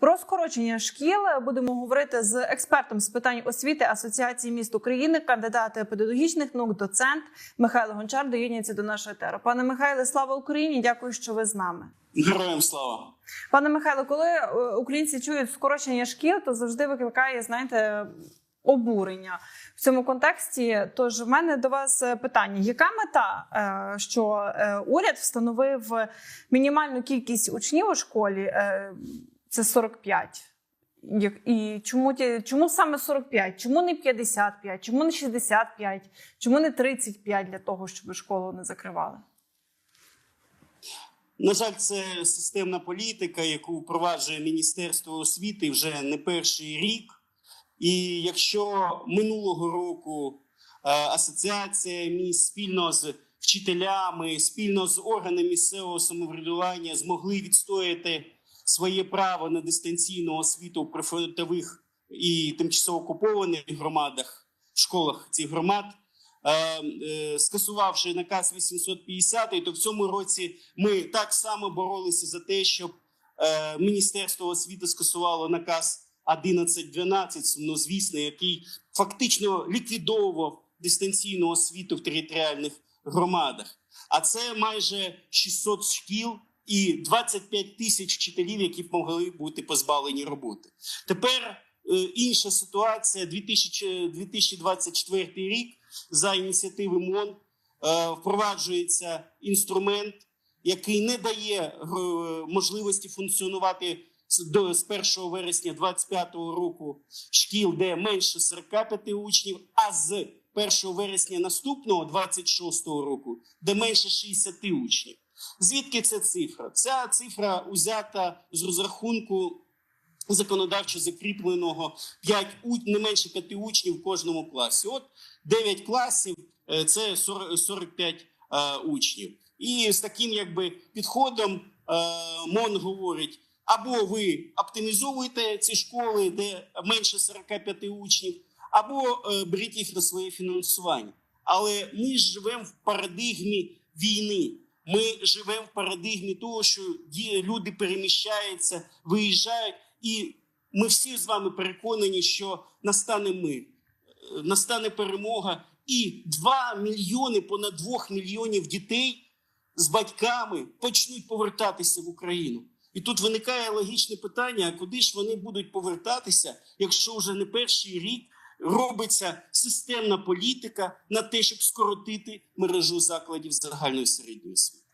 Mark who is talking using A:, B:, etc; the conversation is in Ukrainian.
A: Про скорочення шкіл будемо говорити з експертом з питань освіти Асоціації міст України, кандидат педагогічних наук, доцент Михайло Гончар доєднується до нашої тери. Пане Михайле, слава Україні! Дякую, що ви з нами.
B: Героям слава.
A: Пане Михайло, коли е, українці чують скорочення шкіл, то завжди викликає, знаєте, обурення в цьому контексті. Тож в мене до вас е, питання: яка мета, е, що уряд встановив мінімальну кількість учнів у школі? Це 45. Як- І чому, чому саме 45? Чому не 55? Чому не 65? Чому не 35 для того, щоб школу не закривали?
B: На жаль, це системна політика, яку впроваджує Міністерство освіти вже не перший рік. І якщо минулого року е, асоціація міст спільно з вчителями, спільно з органами місцевого самоврядування змогли відстояти своє право на дистанційну освіту в прифронтових і тимчасово окупованих громадах, школах цих громад, е, е, скасувавши наказ 850, то в цьому році ми так само боролися за те, щоб е, Міністерство освіти скасувало наказ 1112, сумнозвісний, який фактично ліквідовував дистанційну освіту в територіальних громадах. А це майже 600 шкіл і 25 тисяч вчителів, які б могли бути позбавлені роботи. Тепер е, інша ситуація. 2000, 2024 рік за ініціативи МОН е, впроваджується інструмент, який не дає е, можливості функціонувати до з 1 вересня 2025 року шкіл, де менше 45 учнів, а з 1 вересня наступного 26 року, де менше 60 учнів. Звідки ця цифра? Ця цифра узята з розрахунку законодавчо закріпленого 5, не менше 5 учнів в кожному класі. От 9 класів е, це 40 45 е, учнів. І з таким якби підходом е, МОН говорить: або ви оптимізовуєте ці школи, де менше 45 учнів, або беріть їх на своє фінансування. Але ми живемо в парадигмі війни. Ми живемо в парадигмі того, що люди переміщаються, виїжджають, і ми всі з вами переконані, що настане мир, е, настане перемога, і 2 мільйони, понад 2 мільйонів дітей з батьками почнуть повертатися в Україну. І тут виникає логічне питання: а куди ж вони будуть повертатися, якщо вже не перший рік робиться системна політика на те, щоб скоротити мережу закладів загальної середньої освіти?